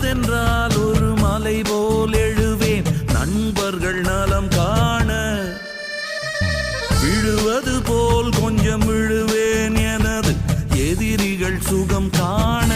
வந்ததென்றால் ஒரு மலை போல் எழுவேன். நண்பர்கள் நலம் காண விழுவது போல் கொஞ்சம் விழுவேன் எனது எதிரிகள் சுகம் காண